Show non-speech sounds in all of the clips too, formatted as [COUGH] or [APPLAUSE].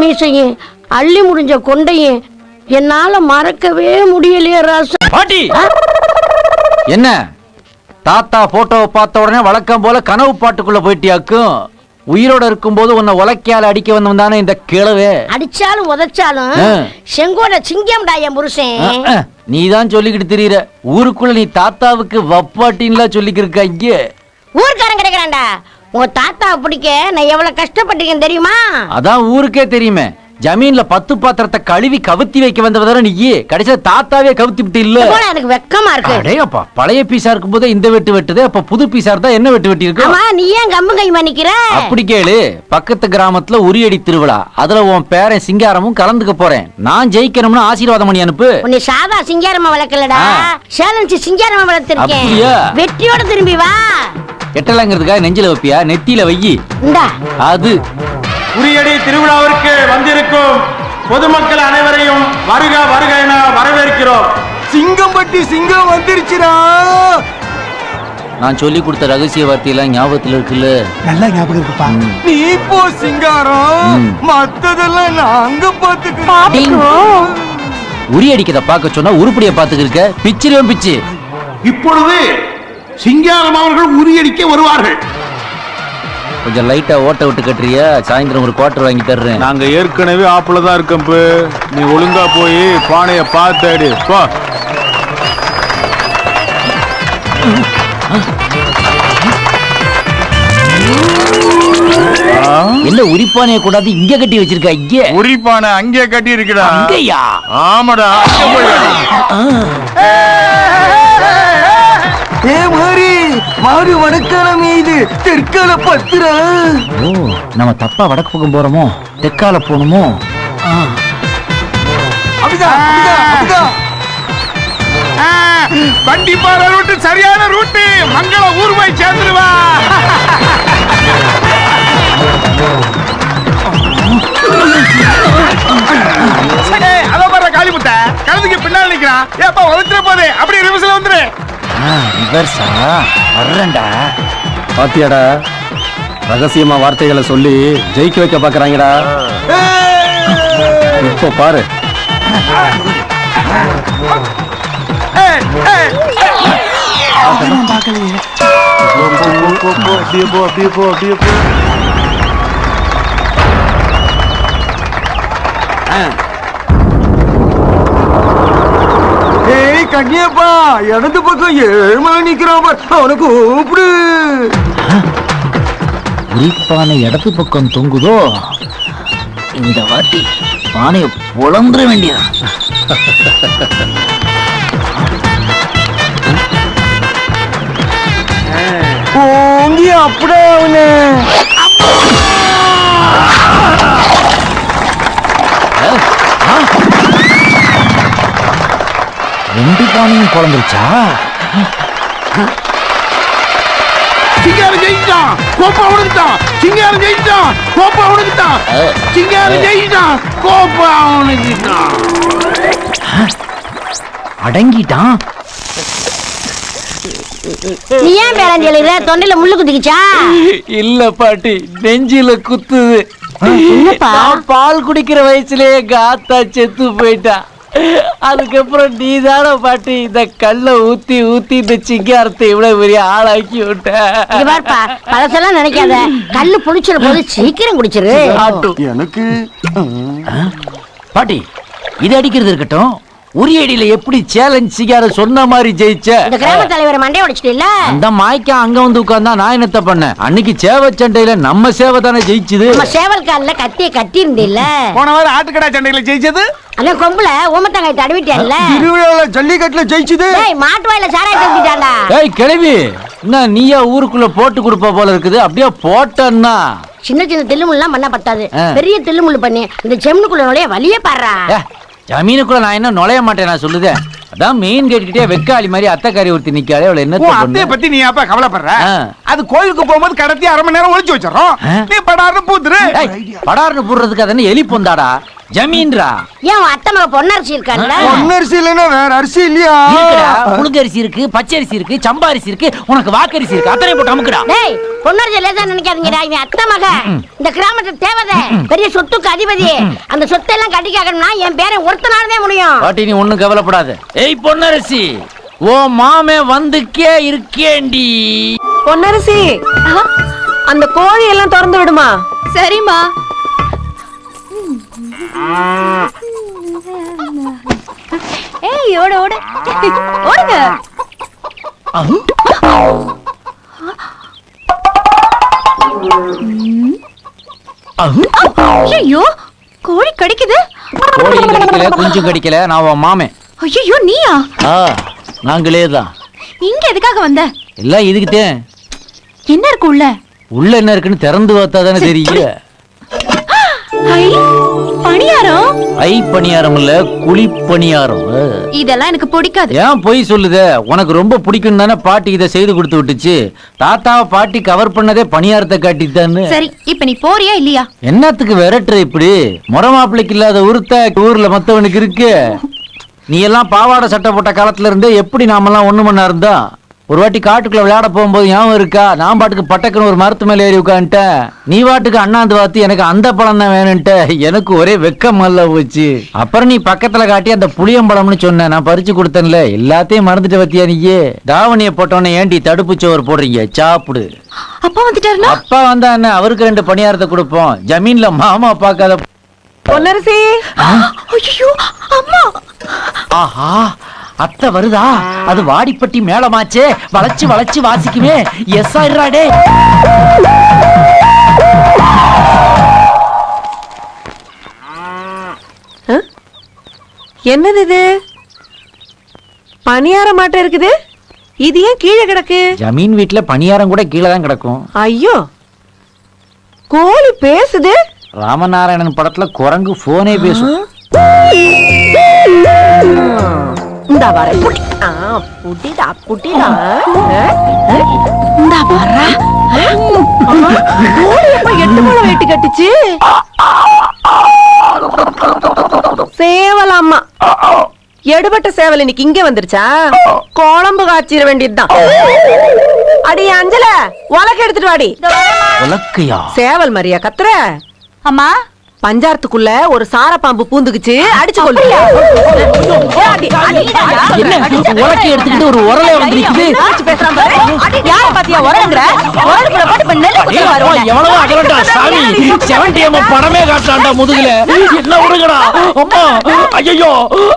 மீசையும் அள்ளி முடிஞ்ச கொண்டையும் என்னால மறக்கவே முடியலையே ராசா. பாட்டி! என்ன? தாத்தா போட்டோவை பார்த்த உடனே வழக்கம் போல கனவு பாட்டுக்குள்ள போயிட்டியாக்கும் உயிரோட இருக்கும்போது உன்னை உலக்கையால அடிக்க வந்தவன் தானே இந்த கிழவே அடிச்சாலும் உதைச்சாலும். செங்கோட சிங்கம்டா என் புருஷன் நீ தான் சொல்லிக்கிட்டு திரியிற. ஊருக்குள்ள நீ தாத்தாவுக்கு வப்பாட்டின்லாம் சொல்லிக்கிருக்க இங்கே ஊர்க்காரன் கிடைக்கிறான்டா. உங்க தாத்தாவை பிடிக்க நான் எவ்வளவு கஷ்டப்பட்டிருக்கேன் தெரியுமா? அதான் ஊருக்கே தெரியுமே. ஜமீன்ல பத்து பாத்திரத்தை கழுவி கவுத்தி வைக்க வந்தவதான நீ கடைசியா தாத்தாவே கவுத்தி விட்டு இல்ல எனக்கு வெக்கமா இருக்கு. அடேயப்பா பழைய பீஸா இருக்கும் போதே இந்த வெட்டு வெட்டுது அப்ப புது பீஸா இருந்தா என்ன வெட்டு வெட்டி இருக்கு ஆமா நீ ஏன் கம்மு கைமா நிக்கிற அப்படி கேளு. பக்கத்து கிராமத்துல உரியடி திருவிழா. அதுல உன் பேரன் சிங்காரமும் கலந்துக்க போறேன். நான் ஜெயிக்கணும்னு ஆசீர்வாதம் பண்ணி அனுப்பு. உன்னை சாதா சிங்காரமா வளர்க்கலடா. சேலஞ்சு சிங்காரமா வளர்த்திருக்கேன்? வெற்றியோட திரும்பி வா. எட்டலாங்கிறதுக்காக நெஞ்சில வைப்பியா? நெத்தியில வையி. அது. உரியடி திருவிழாவிற்கு வந்திருக்கும் பொதுமக்கள் அனைவரையும் வருக வருக என வரவேற்கிறோம். சிங்கம்பட்டி சிங்கம் வந்துருச்சுடா. நான் சொல்லி கொடுத்த ரகசிய வார்த்தையெல்லாம் ஞாபகத்துல இருக்குல்ல? நல்லா ஞாபகம் இருக்குப்பா. நீ போ சிங்காரம். மத்ததெல்லாம் நாங்க பாத்துக்கிறோம். உரி அடிக்கத பார்க்க சொன்னா உருப்படிய பாத்துக்கிருக்க? பிச்சிருவன் பிச்சு. இப்பொழுது சிங்காரம் அவர்கள் உரியடிக்க வருவார்கள். கொஞ்சம் லைட்டா ஓட்ட விட்டு கட்டுறியா? சாயந்தரம் ஒரு குவார்டர் வாங்கி தர்றேன். நாங்க ஏற்கனவே ஆப்புல தான் இருக்கோம் நீ ஒழுங்கா போய் பானைய பார்த்தாடு போ. என்ன உரிப்பானைய கூடாது இங்க கட்டி வச்சிருக்க இங்க? உரிப்பானை அங்கே கட்டி இருக்குடா அங்கயா? ஆமாடா அங்க போய் அடி. ஏ மாறி மாறு வடக்காலம் இது தெற்கால பத்துரா? ஓ நம்ம தப்பா வடக்கு பக்கம் போறோமோ? தெற்கால போகணுமோ? வண்டி போற ரூட்டு சரியான ரூட்டு. மங்கள ஊர் போய் சேர்ந்துருவா அதோ பாரு காளிமுத்த. கழுதுக்கு பின்னாடி நிக்கிறான். ஏப்பா உதச்சிட போதே அப்படியே ரிவர்ஸ்ல வந்துரு. ரிவர்ஸா வர்றேன்டா. பாத்தியாடா? ரகசியமா வார்த்தைகளை சொல்லி ஜெயிக்க வைக்க பாக்குறாங்கடா. இப்போ பாரு. அப்படியே போ அப்படியே போ அப்படியே போ ஏய் கண்ணியப்பா இடது பக்கம் ஏழ்மலை நிக்கிறான். அவனை கூப்பிடு. உரிப்பானை இடது பக்கம் தொங்குதோ? இந்த வாட்டி பானையை புலந்துட வேண்டியதான் ஓங்கி அப்படியே அவனு. ரெண்டு பானையும் குழந்துருச்சா சிங்காரம் ஜெயிச்சிட்டான் கோப்பா உனக்குட்டான் சிங்காரம் ஜெயிச்சிட்டான் கோப்பா உனக்குட்டான் சிங்காரம் ஜெயிச்சிட்டான் கோப்பா அடங்கிட்டான் நீ ஏன் பேரஞ்சி எழுதுற தொண்டையில முள்ளு குத்திக்கிச்சா இல்ல பாட்டி நெஞ்சில குத்துது. என்னப்பா? நான் பால் குடிக்கிற வயசுலயே எங்க ஆத்தா செத்து போயிட்டா. அதுக்கப்புறம் நீ தானே பாட்டி இந்த கல்ல ஊத்தி ஊத்தி இந்த சிங்காரத்தை இவ்வளவு பெரிய ஆளாக்கி விட்ட. பழசெல்லாம் நினைக்காத. கல்லு புளிச்சிட போது சீக்கிரம் குடிச்சிரு. ஆட்டு. எனக்கு பாட்டி இது அடிக்கிறது இருக்கட்டும். உரியடியில எப்படி சேலஞ்ச் சிங்காரம் சொன்ன மாதிரி ஜெயிச்ச? இந்த கிராம தலைவரை மண்டைய உடைச்சிட்டு அந்த மாய்க்கா அங்க வந்து உட்கார்ந்தா நான் என்னத்த பண்ணேன்? அன்னைக்கு சேவை சண்டையில நம்ம சேவை தானே ஜெயிச்சுது? நம்ம சேவல் கால்ல கத்திய கட்டி இருந்தில்ல போன வாரம் ஆட்டுக்கடா சண்டையில ஜெயிச்சது? அதான் கொம்புல ஊமத்தங்காய் தடவிட்டேன்ல திருவிழால ஜல்லிக்கட்டுல ஜெயிச்சுது? டேய் மாட்டு வாயில சாராயத்தை ஊத்திட்டான்டா ஏய் கிழவி என்ன நீயா ஊருக்குள்ள போட்டு கொடுப்ப போல இருக்குது? அப்படியே போட்டன்னா. சின்ன சின்ன தில்லுமுல்லாம் பண்ண பத்தாது. பெரிய தில்லுமுள்ளு பண்ணி. இந்த செம்னுக்குள்ள நுழைய வழியே பாடுறா. ஜமீனுக்குள்ள நான் என்ன நுழைய மாட்டேன் நான் சொல்லுதேன் அதான் மெயின் கேட்டுக்கிட்டே வெக்காளி மாதிரி அத்தைக்காரி ஒருத்தி நிக்காளே அவளை என்ன அத்தைய பத்தி நீ அப்ப கவலைப்படுற. அது கோயிலுக்கு போகும்போது கடத்தி அரை மணி நேரம் ஒளிச்சு வச்சிடறோம். நீ படாருன்னு பூத்துரு. படார்னு போடுறதுக்கு அது என்ன எலி பொந்தாடா? ஜமீன்ரா. ஏன் உன் அத்தை மக பொன்னரசி இருக்கான்ல? பொன்னரிசி இல்லைன்னா வேற அரிசி இல்லையா? புழுங்கரிசி இருக்கு பச்சரிசி இருக்கு சம்பாரிசி இருக்கு உனக்கு வாக்கரிசி இருக்கு. அத்தனை போட்டு அமுக்குடா. டேய் பொன்னரசி லேசா நினைக்காதீங்கடா. இவன் அத்தை மக. இந்த கிராமத்து தேவதை. பெரிய சொத்துக்கு அதிபதி. அந்த சொத்தை எல்லாம் கட்டி கேட்கணும்னா என் பேரை ஒருத்தனாலதே முடியும். பாட்டி நீ ஒண்ணும் கவலைப்படாத. ஏய் பொன்னரசி ஓ மாமே வந்துக்கே இருக்கேண்டி பொன்னரசி அந்த கோழி எல்லாம் திறந்து விடுமா? சரிம்மா. ஏய் ஓட ஓட. ஓடுங்க. ஐயோ கோழி கடிக்குது. கோழியும் கடிக்கல குஞ்சும் கடிக்கல நான் உன் மாமே ஐயோ நீயா? நாங்களே தான். இங்க எதுக்காக வந்த? எல்லாம் இதுக்குத்தேன் என்ன இருக்கு உள்ள? உள்ள என்ன இருக்குன்னு திறந்து பார்த்தா தானே தெரியும் பணியாரம்? ஐ பணியாரம் இல்ல குழி பணியாரம். இதெல்லாம் எனக்கு பிடிக்காது. ஏன் பொய் சொல்லுத? உனக்கு ரொம்ப பிடிக்கும் தானே பாட்டி இதை செய்து கொடுத்து விட்டுச்சு. தாத்தாவை பாட்டி கவர் பண்ணதே பணியாரத்தை காட்டித்தான்னு. சரி இப்ப நீ போறியா இல்லையா? என்னத்துக்கு விரட்டுற இப்படி? முறை மாப்பிள்ளைக்கு இல்லாத உருத்த ஊர்ல மத்தவனுக்கு இருக்கு. நீ எல்லாம் பாவாடை சட்டை போட்ட காலத்துல இருந்தே எப்படி நாமெல்லாம் ஒண்ணு மண்ணா இருந்தா ஒரு வாட்டி காட்டுக்குள்ள விளையாட போகும்போது ஞாபகம் இருக்கா? நான் பாட்டுக்கு பட்டக்குன்னு ஒரு மரத்து மேல ஏறி உட்காந்துட்டேன் நீ பாட்டுக்கு அண்ணாந்து பார்த்து எனக்கு அந்த பழம் தான் வேணும்ட்ட எனக்கு ஒரே வெக்கம் அல்ல போச்சு. அப்புறம் நீ பக்கத்துல காட்டி அந்த புளியம்பழம்னு சொன்ன. நான் பறிச்சு கொடுத்தேன்ல. எல்லாத்தையும் மறந்துட்டு பத்தியா நீயே? தாவணியை போட்டோன்னே ஏண்டி தடுப்பு சோறு போடுறீங்க? சாப்பிடு. அப்பா வந்துட்டாருன்னா? அப்பா வந்தா என்ன? அவருக்கு ரெண்டு பணியாரத்தை கொடுப்போம். ஜமீன்ல மாமா பார்க்காத பொன்னரசி! ஐயோ அம்மா! ஆஹா! அத்தை வருதா? அது வாடிப்பட்டி மேளமாச்சே. வளைச்சு வளைச்சு வாசிக்குமே. எஸ் ஆயிடுறாடே என்னது இது பணியார மாட்டை இருக்குது? இது ஏன் கீழே கிடக்கு? ஜமீன் வீட்ல பணியாரம் கூட கீழே தான் கிடக்கும். ஐயோ! கோழி பேசுது? ராமநாராயணன் படத்துல குரங்கு போனே பேசும். இந்த வர புடி ஆ. புடிடா புடிடா இந்த வர எப்ப எட்டு முளை வெட்டி கட்டுச்சு? சேவல் அம்மா எடுபட்ட சேவல் இன்னைக்கு இங்க வந்துருச்சா? குழம்பு காய்ச்சிட வேண்டியதுதான். அடி அஞ்சல உலக எடுத்துட்டு வாடி. உலக்கையா? சேவல் மரியா கத்துற? அம்மா பஞ்சாரத்துக்குள்ள ஒரு சார பாம்பு பூந்துக்குச்சு அடிச்சு உலக்கை எடுத்துக்கிட்டு ஒரு உரலை வந்து நிக்குது யார பாத்தியா உரங்குற உரங்குற பாட்டு இப்ப நெல்லு குத்தி வருவாங்க. எவ்வளவோ அகலண்டா சாமி செவன்டி எம் படமே காட்டாண்டா முதுகுல என்ன உருகடா அம்மா ஐயோ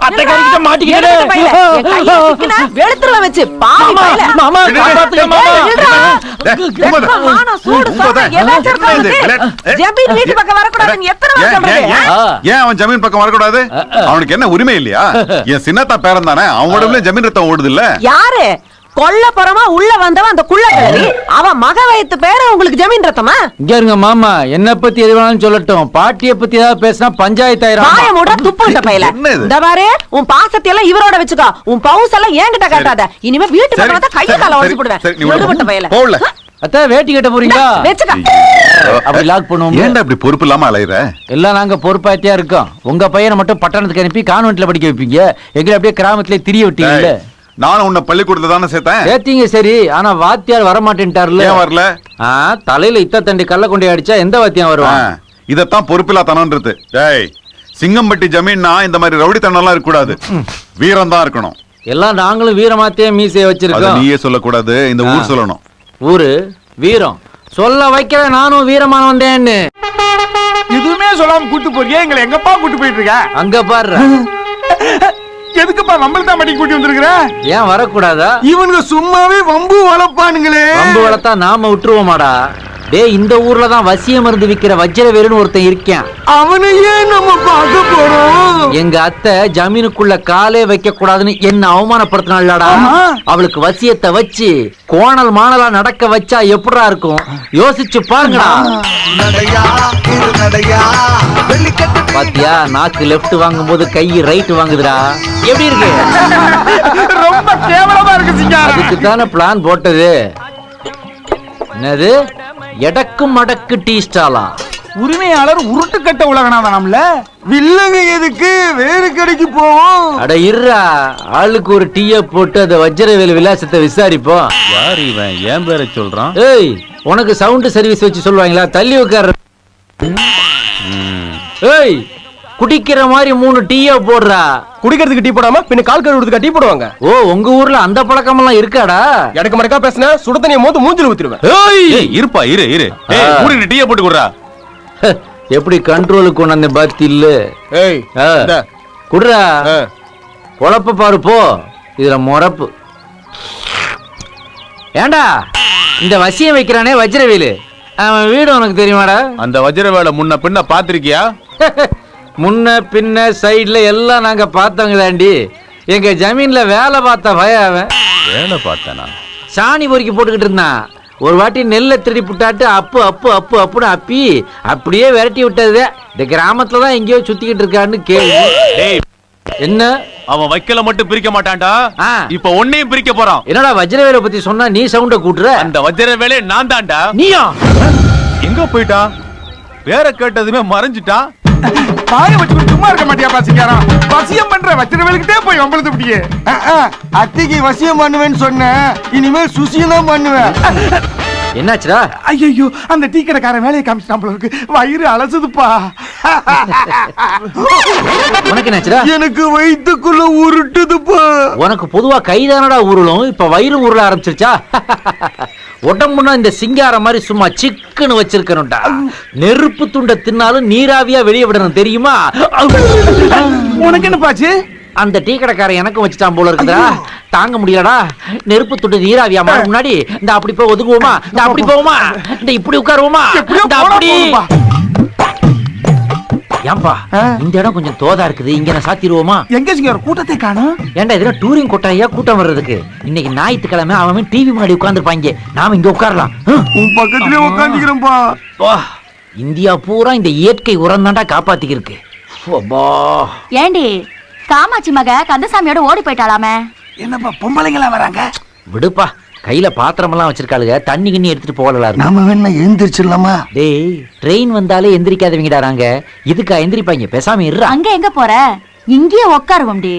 அத்தை கறிக்கிட்ட எடுத்துட்டு பையில. என் கையில சிக்கினா மாட்டிக்கிட்டே வெளுத்துருவேன் வச்சு பாவி பையில. மாமா காப்பாத்துங்க மாமா சூடு, ஏதாச்சும் வீட்டு பக்கம் வரக்கூடாதுன்னு எத்தனை ஏன், அவன் ஜமீன் பக்கம் வரக்கூடாது? அவனுக்கு என்ன உரிமை இல்லையா? என் சின்னத்தா பேரன் தானே அவன் உடம்புல ஜமீன் ரத்தம் ஓடுது இல்ல யாரு கொல்லப்புறமா உள்ள வந்தவன் அந்த குள்ள அவன் மக வயத்து பேர உங்களுக்கு ஜமீன் ரத்தமா? இங்க இருங்க மாமா. என்ன பத்தி எது வேணாலும் சொல்லட்டும். பாட்டிய பத்தி ஏதாவது பேசினா பஞ்சாயத்து வாய ஆயிரம் மூட துப்பு விட்ட பையல? இந்த பாரு உன் பாசத்தை எல்லாம் இவரோட வச்சுக்கோ. உன் பவுஸ் எல்லாம் என்கிட்ட காட்டாத. இனிமே வீட்டு பக்கம் வந்தா கைய கால உடைச்சு போடுவேன். பையல. அத்தை வேட்டி கட்ட போறீங்களா? அப்படி லாக் பண்ணுவோம். ஏன்டா இப்படி பொறுப்பு இல்லாம அலையுற? எல்லாம் நாங்க பொறுப்பாத்தியா இருக்கோம். உங்க பையனை மட்டும் பட்டணத்துக்கு அனுப்பி கான்வென்ட்ல படிக்க வைப்பீங்க. எங்களை அப்படியே கிராமத்திலே திரிய விட்டீங்கல்ல? நானும் உன்னை பள்ளிக்கூடத்துல தானே சேர்த்தேன். சேர்த்தீங்க சரி. ஆனா வாத்தியார் வர மாட்டேன்ட்டார்ல ஏன் வரல? தலையில இத்த தண்டி கல்ல கொண்டு அடிச்சா எந்த வாத்தியம் வருவான்? இதத்தான் பொறுப்பில்லாதனம்ன்றது டேய் சிங்கம்பட்டி ஜமீன்னா இந்த மாதிரி ரவுடித்தனம் எல்லாம் இருக்க கூடாது வீரம் தான் இருக்கணும். எல்லாம் நாங்களும் வீரமாத்தே மீசைய வச்சிருக்கோம். நீயே சொல்லக்கூடாது. இந்த ஊர். சொல்லணும். ஊரு வீரம். சொல்ல வைக்கிற நானும் வீரமான வந்தேன்னு. எதுவுமே சொல்லாம கூட்டு போறியா எங்களை எங்கப்பா கூட்டு போயிட்டு இருக்க? அங்க பாரு. எதுக்குப்பா நம்மள தான் மடி கூட்டி வந்திருக்கிற? ஏன் வரக்கூடாதா? இவனுங்க சும்மாவே வம்பு வளர்ப்பானுங்களே. பம்பு வளர்த்தா நாம விட்டுருவோமாடா. டேய் இந்த ஊர்ல தான் வசிய மருந்து விக்கிற வஜ்ரவேலுன்னு ஒருத்தன் இருக்கேன். அவனையே நம்ம பார்க்க போறோம். எங்க அத்தை ஜமீனுக்குள்ள காலே வைக்க கூடாதுன்னு என்ன அவமானப்படுத்தினாள்டா. அவளுக்கு வசியத்தை வச்சு கோணல் மாணலா நடக்க வச்சா எப்படிடா இருக்கும்? யோசிச்சு பாருங்கடா. பாத்தியா நாக்கு லெஃப்ட் வாங்கும்போது கை ரைட் வாங்குதுடா. எப்படி இருக்கு? ரொம்ப கேவலமா இருக்கு அதுக்கு தானே பிளான் போட்டது. என்னது? எடக்கு மடக்கு டீ ஸ்டாலா. உரிமையாளர் உருட்டுக்கட்ட உலகனாதானாம்ல? வில்லங்க எதுக்கு? வேறு கடைக்கு போவோம் அட இருடா ஆளுக்கு ஒரு டீய போட்டு அந்த வஜ்ரவேல் விலாசத்தை விசாரிப்போம் யார் இவன்? ஏன் பேரை சொல்றான்? ஏய் உனக்கு சவுண்ட் சர்வீஸ் வச்சு சொல்லுவாங்களா? தள்ளி உட்கார ஏய் குடிக்கிற மாதிரி மூணு டீய போடுறா. குடிக்கிறதுக்கு டீ போடாம பின்ன கால் கழுவுறதுக்கு டீ போடுவாங்க. ஓ உங்க ஊர்ல அந்த பழக்கமெல்லாம் இருக்காடா? எனக்கு மடக்கா பேசினா சுட தண்ணியை மோந்து மூஞ்சில ஊத்திடுவேன். ஏய்! இருப்பா இரு இரு. ஏய், டீயை போட்டு கொடுறா. எப்படி கண்ட்ரோலுக்கு கொண்டு வந்த பாத்தி இல்ல ஏய். குடுறா. பொழப்ப பாரு போ. இதுல முறப்பு. ஏண்டா? இந்த வசியம் வைக்கிறானே வஜ்ரவேலு. அவன் வீடு உனக்கு தெரியுமாடா? அந்த வஜ்ர வேலை முன்ன பின்ன பாத்திருக்கியா [LAUGHS] முன்ன பின்ன சைடுல எல்லாம் நாங்க பார்த்தவங்க தாண்டி எங்க ஜமீன்ல வேலை பார்த்த பய அவன். வேலை பார்த்தனா? சாணி பொறுக்கி போட்டுக்கிட்டு இருந்தான். ஒரு வாட்டி நெல்லை திருடி புட்டாட்டு அப்பு அப்பு அப்பு அப்புன்னு அப்பி அப்படியே விரட்டி விட்டது. இந்த கிராமத்துல தான் எங்கேயோ சுத்திக்கிட்டு இருக்கான்னு கேள்வி. என்ன? அவன் வைக்கல மட்டும் பிரிக்க மாட்டான்டா. இப்ப ஒன்னையும் பிரிக்க போறான். என்னடா வஜ்ரவேலை பத்தி சொன்னா நீ சவுண்ட கூட்டுற? அந்த வஜ்ர வேலையை நான் தான்டா நீயா? எங்க போயிட்டான் வேற கேட்டதுமே மறைஞ்சிட்டான் பாய வச்சுக்கிட்டு சும்மா இருக்க மாட்டியா பாசிக்காரன் வசியம் பண்ற வச்சிருவேலுக்கிட்டே போய் வம்பளத்து பிடியே. அத்தைக்கு வசியம் பண்ணுவேன்னு சொன்னேன். இனிமேல் சுசியம் தான் பண்ணுவேன். என்னாச்சுடா? ஐயோ அந்த டீ கடைக்காரன் வேலையை காமிச்சிட்டான் போல இருக்கு. வயிறு அலசுதுப்பா. உனக்கு என்னாச்சுடா? எனக்கு வயித்துக்குள்ள உருட்டுதுப்பா. உனக்கு பொதுவா கைதானடா உருளும். இப்ப வயிறு உருள ஆரம்பிச்சிருச்சா? உடம்புனா இந்த சிங்காரம் மாதிரி சும்மா சிக்குன்னு வச்சிருக்கணும்டா. நெருப்பு துண்டை தின்னாலும் நீராவியா வெளியே விடணும் தெரியுமா? உனக்கு என்ன பாச்சு? அந்த டீ கடைக்காரன் எனக்கும் வச்சுட்டான் போல இருக்குதா தாங்க முடியலடா. நெருப்பு துண்டு நீராவியா மாற முன்னாடி. இந்த அப்படி போய் ஒதுங்குவோமா? இந்த அப்படி போவோமா? இந்த இப்படி உட்காருவோமா? இந்த அப்படி. ஏன்பா? இந்த இடம் கொஞ்சம் தோதா இருக்குது. இங்க நான் சாத்திடுவோமா? எங்க சிங்க ஒரு கூட்டத்தை காணும். ஏன்டா இதுல டூரிங் கொட்டாயா கூட்டம் வர்றதுக்கு. இன்னைக்கு ஞாயிற்றுக்கிழமை அவன் டிவி முன்னாடி உட்கார்ந்துருப்பாங்க. நாம இங்க உட்காரலாம். உன் பக்கத்துலயே உட்காந்துக்கிறேன்பா வா. இந்தியா பூரா இந்த இயற்கை உரம் தாண்டா காப்பாத்திக்கிருக்கு. அப்பா. ஏண்டி காமாட்சி மக கந்தசாமியோட ஓடி போயிட்டாளாமே. என்னப்பா பொம்பளைங்களா வராங்க? விடுப்பா. கையில பாத்திரம் எல்லாம் வச்சிருக்காளுங்க தண்ணி கிண்ணி எடுத்துட்டு போகலாம் நாம வேணா எழுந்திரிச்சிடலாமா? டேய் ட்ரெயின் வந்தாலே எந்திரிக்காதவங்கடாராங்க இதுக்கா எந்திரிப்பாங்க? பேசாம இருறா அங்க எங்க போற? இங்கேயே உட்காருவோம்டி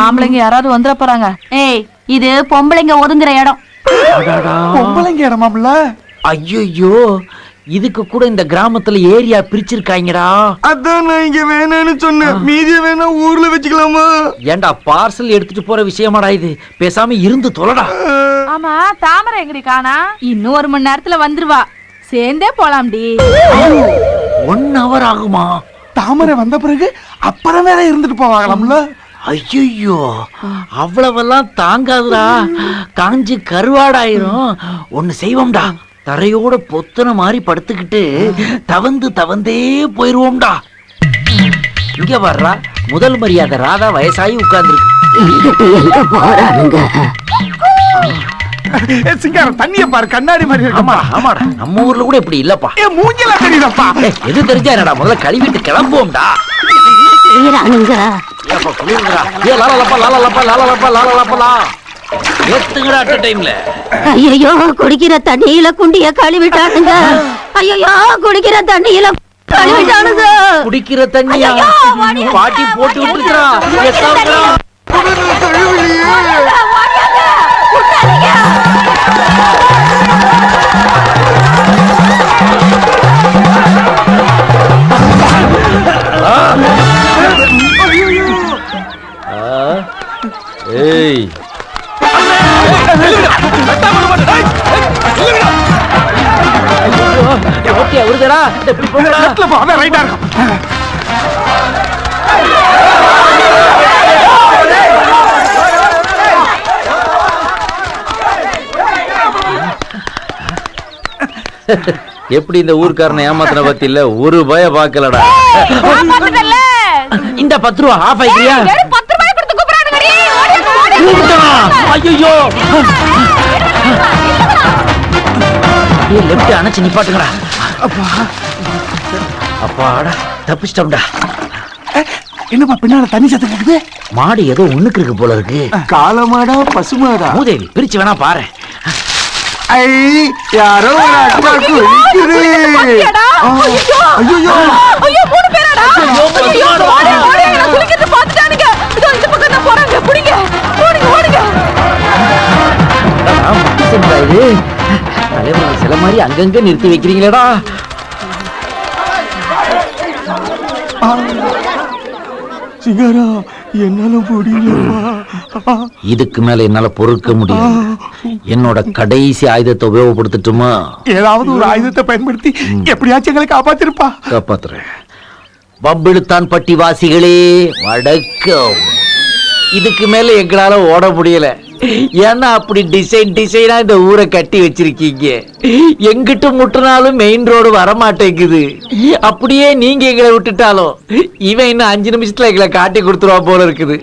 ஆம்பளைங்க யாராவது வந்துட போறாங்க. ஏய் இது பொம்பளைங்க ஒதுங்குற இடம். பொம்பளைங்க இடமாம்ல? ஐயோ இதுக்கு கூட இந்த கிராமத்துல ஏரியா பிரிச்சிருக்காங்கடா. அதான் நான் இங்க வேணாம்னு சொன்னேன். மீதிய வேணா ஊர்ல வச்சுக்கலாமா? ஏன்டா பார்சல் எடுத்துட்டு போற விஷயமாடா இது. பேசாம இருந்து தொலைடா. ஆமா தாமரை எங்கடி காணா? இன்னும் ஒரு மணி நேரத்துல வந்துருவா. சேர்ந்தே போலாம்டி. ஒன் ஹவர் ஆகுமா? தாமரை வந்த பிறகு அப்புறம் வேற இருந்துட்டு போவாங்களாம்ல? ஐயோ அவ்வளவெல்லாம் தாங்காதுடா. காஞ்சி கருவாடாயிரும். ஒன்னு செய்வோம்டா. தரையோட பொத்தன மாதிரி படுத்துக்கிட்டு தவந்து தவந்தே போயிருவோம்டா. இங்க வர்றா முதல் மரியாதை ராதா வயசாகி உட்கார்ந்துருக்கு. சிங்காரம் தண்ணிய பாரு கண்ணாடி மாதிரி ஆமா இருக்குமா ஆமாடா. நம்ம ஊர்ல கூட இப்படி இல்லப்பா. ஏ மூஞ்சில தெரியுதப்பா. எது தெரிஞ்சா என்னடா முதல்ல கழுவிட்டு கிளம்புவோம்டா. ஏ லாலா லப்பா லாலா லப்பா லாலா லப்பா லாலா லப்பா டைம்ல ஐயோ குடிக்கிற தண்ணியில குண்டிய கழுவிட்டானுங்க ஐயோ குடிக்கிற தண்ணியில கழுவிட்டானுங்க குடிக்கிற தண்ணியா? பாட்டி போட்டு ஓடியாங்க. விட்டுருக்கா ஓகே லெஃப்ட்ல போ ரைட்டா இருக்கும் எப்படி இந்த ஊர்க்காரனை ஏமாத்தின பத்தி இல்ல ஒரு பய பாக்கலடா இந்த பத்து ரூபா ஆஃப் ஆயிக்கிறியா ஐயோ லெப்ட் அணைச்சு நிப்பாட்டுங்கடா. அப்பாடா தப்பிச்சிட்டோம்டா. என்னப்பா பின்னால தண்ணி சத்தம் கேக்குது? மாடு ஏதோ ஒண்ணுக்கு இருக்கு போல இருக்கு. காலமாடா பசுமாடா? மூதேவி பிரிச்சு வேணா பாரு. ஐ யாரோ ஒரு அக்கா குளிக்குது பாத்தியாடா? ஐயோ! ஐயோ. ஐயோ, மூணு பேராடா? ஐயோ, ஓடு, ஓடு, என்னை குளிக்கிறது பார்த்துட்டானுங்க. தலைவர் சில மாதிரி அங்கங்க நிறுத்தி வைக்கிறீங்களேடா. சிகாரா என்னால முடியலப்பா. இதுக்கு மேல என்னால பொறுக்க முடியாது. என்னோட கடைசி ஆயுதத்தை உபயோகப்படுத்தட்டுமா? ஏதாவது ஒரு ஆயுதத்தை பயன்படுத்தி எப்படியாச்சும் எங்களை காப்பாத்திருப்பா. காப்பாத்துறேன். பம்பிழுத்தான் பட்டி வாசிகளே வடக்கம். இதுக்கு மேல எங்களால ஓட முடியல. ஏன்னா அப்படி டிசைன் டிசைனா இந்த ஊரை கட்டி வச்சிருக்கீங்க எங்கிட்ட முட்டினாலும் மெயின் ரோடு வரமாட்டேங்குது அப்படியே நீங்க எங்களை விட்டுட்டாலும் இவன் இன்னும் அஞ்சு நிமிஷத்துல எங்களை காட்டி கொடுத்துருவா போல இருக்குது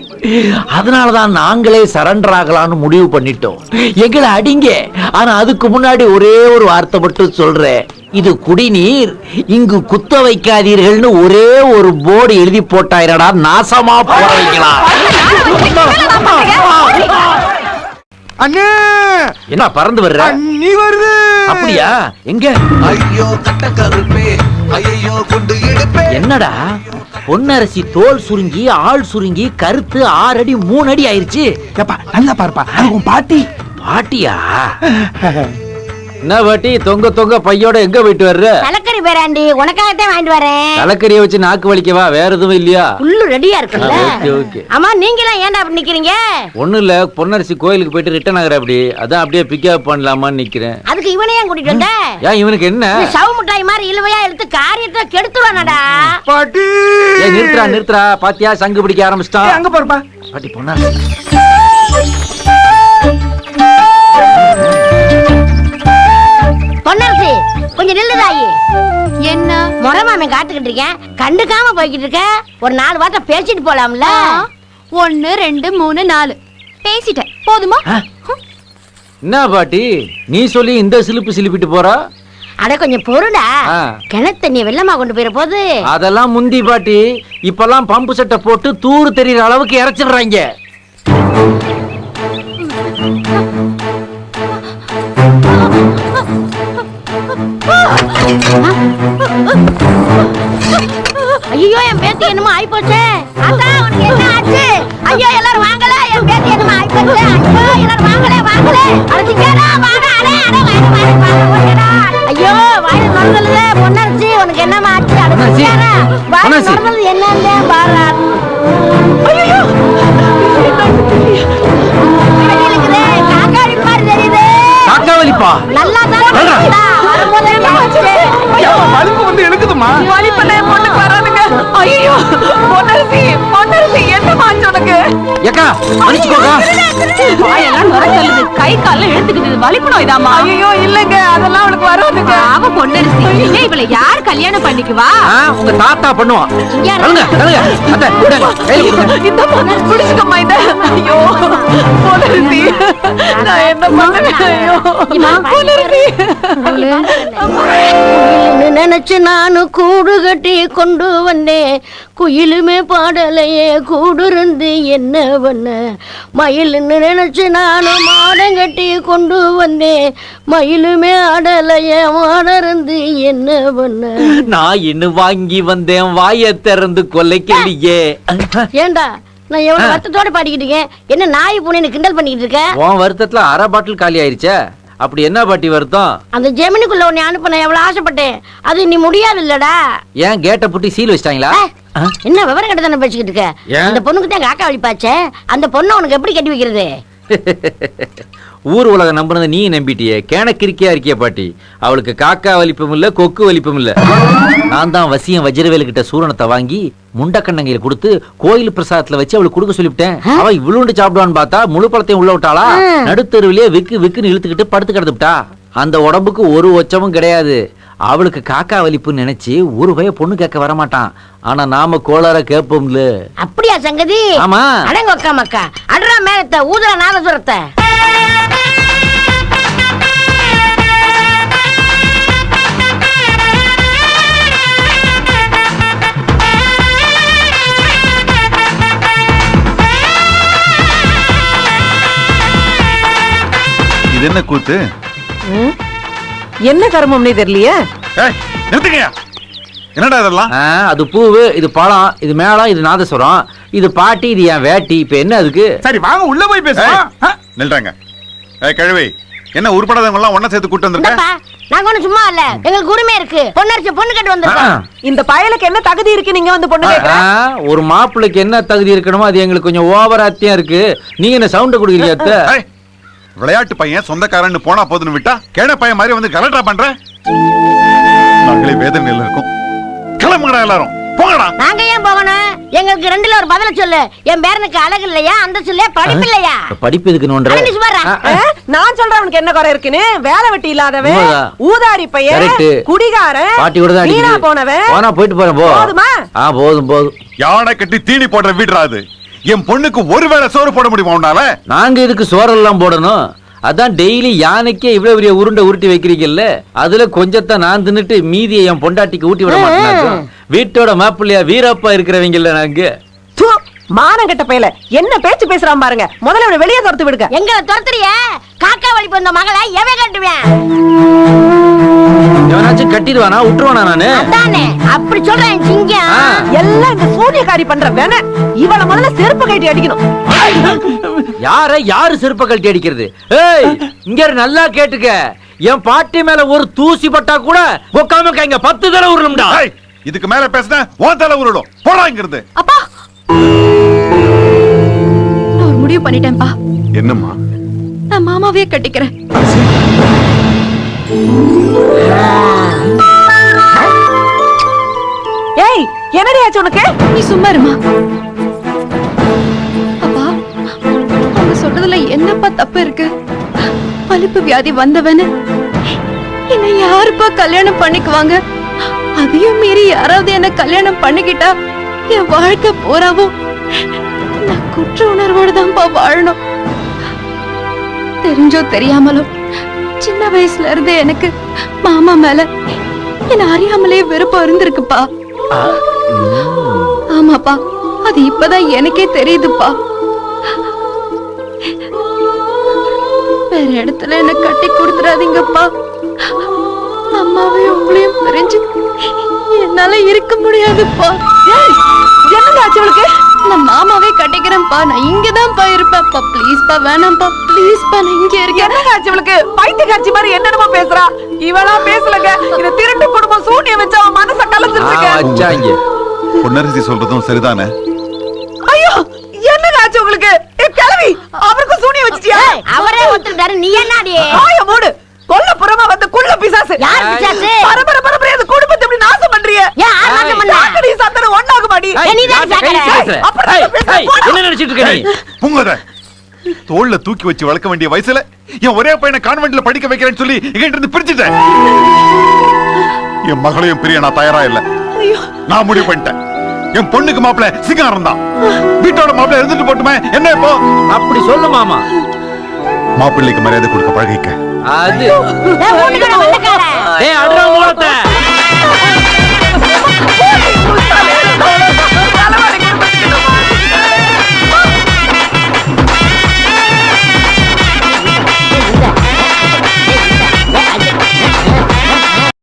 அதனாலதான் நாங்களே சரண்டர் ஆகலாம்னு முடிவு பண்ணிட்டோம் எங்களை அடிங்க ஆனா அதுக்கு முன்னாடி ஒரே ஒரு வார்த்தை மட்டும் சொல்றேன் இது குடிநீர் இங்கு குத்த வைக்காதீர்கள்னு ஒரே ஒரு போர்டு எழுதி போட்டாயிரடா நாசமா போட வைக்கலாம் அண்ணே! என்ன பறந்து வர்ற? அண்ணி வருது! அப்படியா? எங்க? ஐயோ கட்ட கருப்பே. ஐயோ குண்டு எடுப்பே என்னடா? பொன்னரசி தோல் சுருங்கி ஆள் சுருங்கி கருத்து ஆறு அடி மூணு அடி ஆயிருச்சு. ஏப்பா நல்லா பாருப்பா. அது உன் பாட்டி. பாட்டியா? [LAUGHS] என்ன பாட்டி தொங்க தொங்க பையோட எங்க போயிட்டு வர்ற? தலைக்கறி பேராண்டி உனக்காகத்தான் வாங்கிட்டு வரேன். தலைக்கறியை வச்சு நாக்கு வலிக்கவா? வேற எதுவும் இல்லையா? புல்லு ரெடியா இருக்குல்ல? Okay okay. ஆமா நீங்க எல்லாம் ஏன்டா அப்படி நிக்கிறீங்க? ஒண்ணும் இல்ல பொன்னரசி கோயிலுக்கு போயிட்டு ரிட்டர்ன் ஆகுற அப்படி. அதான் அப்படியே பிக்கப் பண்ணலாமான்னு நிக்கிறேன். அதுக்கு இவனையும் கூட்டிட்டு வந்த? ஏன் இவனுக்கு என்ன? இந்த சவு மிட்டாய் மாதிரி இழுவையா எடுத்து காரியத்தை கெடுத்துருவானடா. பாட்டி! ஏய் நிறுத்துறா நிறுத்துறா பாத்தியா சங்கு பிடிக்க ஏய், ஆரம்பிச்சிட்டான் அங்க பாருப்பா. பாட்டி பொன்னாரசி. பொன்னரசி கொஞ்சம் நில்லுதாயி என்ன? முறமாமே காத்துக்கிட்டு இருக்கேன். கண்டுக்காம போய்கிட்டு இருக்க. ஒரு நாலு வார்த்தை பேசிட்டு போலாம்ல? ஒன்னு ரெண்டு மூணு நாலு. பேசிட்டேன். போதுமா? என்ன பாட்டி? நீ சொல்லி இந்த சிலிப்பு சிலிப்பிட்டு போறா? அட கொஞ்சம் பொருடா ஆ. கிணத்து தண்ணி வெள்ளமா கொண்டு போயிட போது. அதெல்லாம் முந்தி பாட்டி. இப்பெல்லாம் பம்பு செட்டை போட்டு தூர் தெரியற அளவுக்கு இறைச்சிடுறாங்க. ஐயோ என் பேத்தி என்னமோ ஆயிப்போச்சே. அத்தா உனக்கு என்ன ஆச்சு? ஐயோ எல்லாரும் வாங்கல. என் பேத்தி என்னமோ ஆயிப்போச்சே. ஐயோ எல்லாரும் வாங்கல வாங்கல. அடிச்சுக்கடா வாடா அடே அடே வாடா வாடா ஓடிடா ஐயோ வாயில நுழைஞ்சல்ல பொன்னரசி உனக்கு என்னமா ஆச்சு? அடிச்சுக்கடா வாயில. நுழைஞ்சது என்னன்னு பாரு. ஐயோ இருக்குதே வாயெல்லாம் கை கால்ல இழுத்துக்கிட்டு வலிப்பு நோய்தாமா ஐயோ, இல்லைங்க, அதெல்லாம் அவளுக்கு வராதுங்க. அவ இல்ல இவளை யார் கல்யாணம் பண்ணிக்குவா? உங்க தாத்தா பண்ணுவான். தள்ளுங்க தள்ளுங்க அத்தை விடுங்க கையில கொடுங்க. இந்த பொண்ணு பிடிச்சுக்கம்மா இத. ஐயோ, பொன்னரசி, நான் என்ன பண்ணுவேன்? ஐயோ, பொன்னரசி. குயிலுன்னு நினைச்சு நானு கூடு கட்டி கொண்டு வந்தேன். குயிலுமே பாடலையே கூடு இருந்து என்ன பண்ண மயிலுன்னு நினைச்சு நானும் மாடம் கட்டி கொண்டு வந்தேன். மயிலுமே ஆடலையே மாடம் இருந்து என்ன பண்ண நான் இன்னும் வாங்கி வந்தேன் வாயை திறந்து கொல்லைக்கலையே ஏண்டா நான் எவ்வளவு வருத்தத்தோட பாடிக்கிட்டு இருக்கேன்? என்ன நாய் பூனைன்னு கிண்டல் பண்ணிக்கிட்டு இருக்க? உன் வருத்தத்துல அரை பாட்டில் காலி ஆயிருச்சே. அப்படி என்ன பாட்டி வருத்தம்? அந்த ஜெமினிக்குள்ள உன்னை அனுப்ப நான் எவ்வளவு ஆசைப்பட்டேன். அது நீ முடியாது இல்லடா ஏன் கேட்டை புட்டி சீல் வச்சிட்டாங்களா? என்ன விவரம் கட்ட தானே பேசிக்கிட்டு இருக்க? அந்த பொண்ணுக்கு தான் காக்கா வலிப்பாச்சே அந்த பொண்ணை உனக்கு எப்படி கட்டி வைக்கிறது? [LAUGHS] ஊர் உலகம் நம்பினதை நீ நம்பிட்டியே. கேனக்கிரிக்கையா இருக்கிய பாட்டி. அவளுக்கு காக்கா வலிப்பும் இல்ல கொக்கு வலிப்பும் இல்ல. நான் தான் வசியம் வஜ்ரவேலு கிட்ட சூரணத்தை வாங்கி முண்டக்கண்ணங்கையில கொடுத்து கோயில் பிரசாதத்துல வச்சு அவளுக்கு கொடுக்க சொல்லிவிட்டேன். அவ இவ்வளோண்டு சாப்பிடுவான்னு பார்த்தா முழு பழத்தையும் உள்ள விட்டாளா? நடுத்தருவிலேயே விக்கு விக்குன்னு இழுத்துக்கிட்டு படுத்து கிடந்துட்டா அந்த உடம்புக்கு ஒரு ஒச்சமும் கிடையாது. அவளுக்கு காக்கா வலிப்புன்னு நினைச்சு ஒரு பய பொண்ணு கேட்க வரமாட்டான். ஆனா நாம கோளார கேட்போம்ல. அப்படியா சங்கதி? ஆமா. அடங்க அக்கா மக்கா. அடரா மேலத்த ஊதுற நாதசுரத்தை இது என்ன கூத்து? என்ன கர்மம்னே தெரியலையே? ஏய் நிறுத்துங்கயா என்னடா இதெல்லாம்? ஆ, அது பூவு இது பழம் இது மேளம் இது நாதஸ்வரம் இது பாட்டி இது என் வேட்டி இப்ப என்ன அதுக்கு? சரி வாங்க உள்ள போய் பேசுவோம். ஆ, நில்றாங்க. ஏய் கிழவி என்ன உருப்படாதவங்க எல்லாம் ஒண்ணா சேர்த்து கூட்டு வந்திருக்க? இந்தப்பா நாங்க ஒண்ணும் சும்மா இல்ல. எங்களுக்கு உரிமை இருக்கு. பொண்ணரிச்சு பொண்ணு கட்டு வந்திருக்கோம். இந்த பயலுக்கு என்ன தகுதி இருக்கு நீங்க வந்து பொண்ணு கேக்குற? ஆ, ஒரு மாப்பிள்ளைக்கு என்ன தகுதி இருக்கணுமோ அது எங்களுக்கு கொஞ்சம் ஓவராத்தியம் இருக்கு. நீங்க என்ன சவுண்ட் கொடுக்குறீங்க அத்தை? ஏய், விளையாட்டு பையன் சொந்தக்காரன்னு போனா போதுன்னு விட்டா கேட பையன் மாதிரி வந்து கலெக்டரா பண்ற? நாங்களே வேதனையில இருக்கோம். கிளம்புங்கடா எல்லாரும். போங்கடா. நாங்க ஏன் போகணும்? எங்களுக்கு ரெண்டுல ஒரு பதில சொல்லு. என் பேரனுக்கு அழகு இல்லையா? அந்த சொல்ல படிப்பு இல்லையா? படிப்பு எதுக்கு? நான் சொல்றேன் அவனுக்கு என்ன குறை இருக்குன்னு? வேலை வெட்டி இல்லாதவன். ஊதாரி பையன். குடிகாரன் பாட்டி கூட தான். போனவன். போனா போயிட்டு போறேன் போ. போதுமா? ஆ போதும் போதும். யானை கட்டி தீனி போடுற வீடுறா அது? என் பொண்ணுக்கு ஒருவேளை சோறு போட முடியுமா உன்னால? நாங்க இதுக்கு சோறெல்லாம் போடணும்? அதான் டெய்லி யானைக்கே இவ்வளவு பெரிய உருண்டை உருட்டி வைக்கிறீங்கல்ல? அதுல கொஞ்சத்தை நான் தின்னுட்டு மீதியை என் பொண்டாட்டிக்கு ஊட்டி விட மாட்டேன் வீட்டோட மாப்பிள்ளையா வீரப்பா இருக்கிறவங்கல்ல நாங்க. மானம் கெட்ட பயல. என்ன பேச்சு பேசுறான் பாருங்க. முதல்ல இவனை வெளியே துரத்து விடுங்க. எங்களை துரத்துறிய? காக்கா வழி வந்த மகளை எவன் கட்டுவேன்? எவனாச்சும் கட்டிடுவானா? விட்டுருவானா நானு? அதானே. அப்படி சொல்றேன் சிங்கம். எல்லாம் இந்த சூனியக்காரி பண்ற வேண இவள முதல்ல செருப்பு கட்டி அடிக்கணும். யார யாரு செருப்ப கழட்டி அடிக்கிறது? ஏய் இங்க நல்லா கேட்டுக்க. என் பாட்டி மேல ஒரு தூசி பட்டா கூட உக்காம கைங்க பத்து தடவை உருளும்டா. ஏய், இதுக்கு மேல பேசினா உன் தலை உருடும் போடா இங்கிருந்து. அப்பா முடிவு பண்ணிட்டேன்ப்பா என்னம்மா? நான் மாமாவே கட்டிக்கிறேன். ஏய் என்னடி ஆச்சு உனக்கு? நீ சும்மா இருமா. அப்பா அவங்க சொல்றதுல என்னப்பா தப்பு இருக்கு? பழுப்பு வியாதி வந்தவன. என்ன யாருப்பா கல்யாணம் பண்ணிக்குவாங்க? அதையும் மீறி யாராவது என்ன கல்யாணம் பண்ணிக்கிட்டா என் வாழ்க்கை போறாவும் நான் குற்ற உணர்வோடு தான்ப்பா வாழணும். தெரிஞ்சோ தெரியாமலோ சின்ன வயசுல இருந்து எனக்கு மாமா மேல என்ன அறியாமலே விருப்பம் இருந்திருக்குப்பா. ஆமாப்பா அது இப்பதான் எனக்கே தெரியுதுப்பா. வேற இடத்துல என்ன கட்டி கொடுத்துறாதீங்கப்பா அம்மாவையும் உங்களையும் பிரிஞ்சு என்னால இருக்க முடியாதுப்பா. என்னங்க ஆச்சு உனக்கு நான் மாமாவே கட்டிக்கிறேன்ப்பா. நான் இங்கதான்ப்பா இருப்பேன்ப்பா. ப்ளீஸ்ப்பா வேணாம்ப்பா. ப்ளீஸ்ப்பா நான் இங்க இருக்கேன். என்னங்க ஆச்சு இவளுக்கு பைத்தியக்காரச்சி மாதிரி என்னென்னமோ பேசுறா. இவளா பேசலங்க. இந்த திருட்டு குடும்பம் சூனியம் வச்சு அவன் மனச கலந்துருச்சுங்க வச்சாங்க பொன்னரசி சொல்றதும் சரிதானே? ஐயோ என்னங்க ஆச்சு உங்களுக்கு கிளவி அவருக்கும் சூனியம் வச்சிட்டியா? அவரே ஒத்துக்கிட்டாரு. நீ என்னடி ஆய மூடு. கொல்ல புறமா வந்த குள்ள பிசாசு. யார் பிசாசு? பரபர பரபர அந்த குடும்பத்தை இப்படி நாசம் பண்றிய ஏன் ஆள் நாசம் பண்ண? சாக்கடி சந்தன ஒண்ணாக மாடி ஏய், நீ தான் சாக்கடை. அப்புறம் ஏய், என்ன பேசுற? ஏய், போடா. என்ன நினைச்சிட்டு இருக்க நீ புங்கத? தோல்ல தூக்கி வச்சு வளர்க்க வேண்டிய வயசுல என் ஒரே பையனை கான்வென்ட்ல படிக்க வைக்கிறேன்னு சொல்லி என்கிட்ட இருந்து பிரிச்சுட்டேன் என் மகளையும் பிரிய நான் தயாரா இல்ல. நான் முடிவு பண்ணிட்டேன். என் பொண்ணுக்கு மாப்பிள்ள சிங்காரம் தான். வீட்டோட மாப்பிள்ள இருந்துட்டு போட்டுமே என்ன இப்போ அப்படி சொல்லு மாமா. மாப்பிள்ளைக்கு மரியாதை கொடுக்க பழகிக்க. அது.